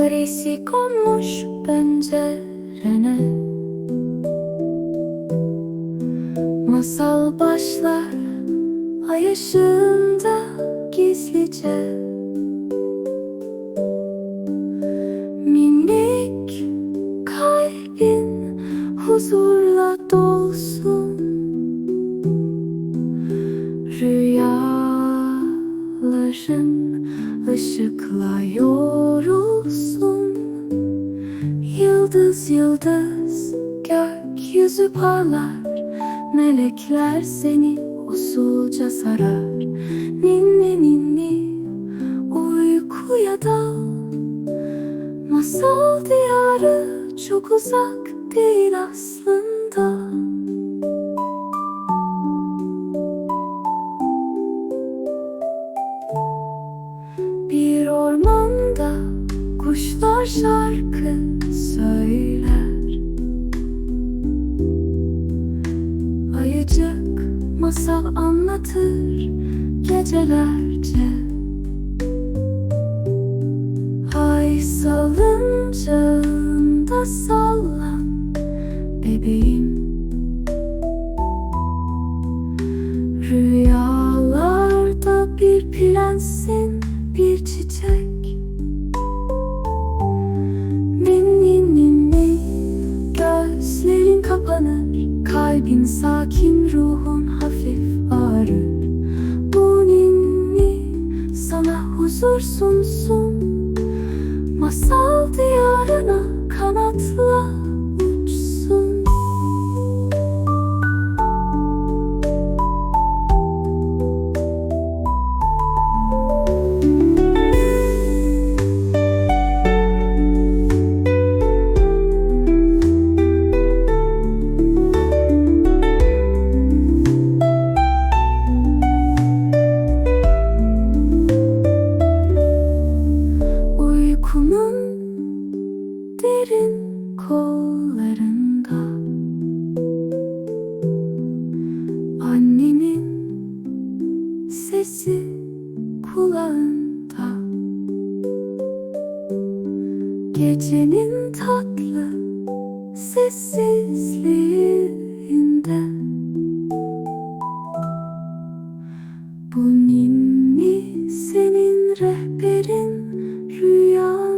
Gölgesi konmuş pencerene. Masal başlar ay ışığında gizlice. Minik kalbin huzurla dolsun. Rüyaların ışıkla yorulsun Yıldız yıldız gökyüzü parlar. Melekler seni usulca sarar. Ninni ninni uykuya dal. Masal diyarı çok uzak değil aslında şarkı söyler. Ayıcık masal anlatır gecelerce. Ay salıncağında sallan bebeğim. Rüyalarda bir prensin bir çiçek kapanır. Kalbin sakin ruhun hafif ağrır. Bu ninni sana huzur sunsun Masal diyarına kanatlı Uykunun derin kollarında Annenin sesi kulağında Gecenin tatlı sessizliğinde Bu ninni senin rehberin 旅游。